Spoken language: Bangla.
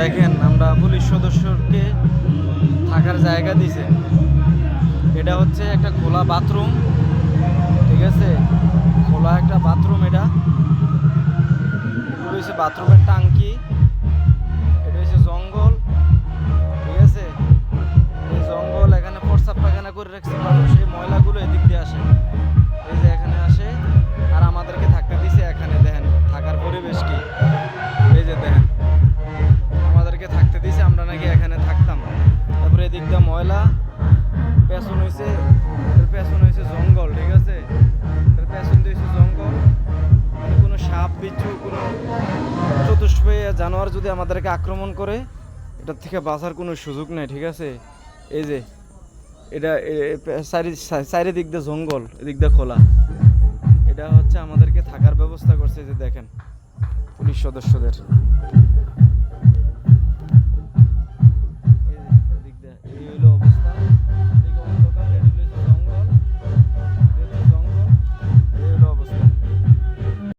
দেখেন, আমরা পুলিশ সদস্যকে থাকার জায়গা দিছে। এটা হচ্ছে একটা খোলা বাথরুম, ঠিক আছে? খোলা একটা বাথরুম এটা। এটা হচ্ছে বাথরুমের টাঙ্কি, এটা হচ্ছে জঙ্গল, ঠিক আছে? জঙ্গল এখানে প্রস্রাব পায়খানা করে রাখছে। ময়লা, পেছন হয়েছে পেছন হয়েছে জঙ্গল, ঠিক আছে? পেছন দিয়েছে জঙ্গল। মানে কোনো সাপ, বিচ্ছু, কোনো চতুষ্পয় জানোয়ার যদি আমাদেরকে আক্রমণ করে, এটার থেকে বাঁচার কোনো সুযোগ নেই, ঠিক আছে? এই যে, এটা চারিদিক দিয়ে জঙ্গল, এদিক দিয়ে খোলা। এটা হচ্ছে আমাদেরকে থাকার ব্যবস্থা করছে যে দেখেন, পুলিশ সদস্যদের।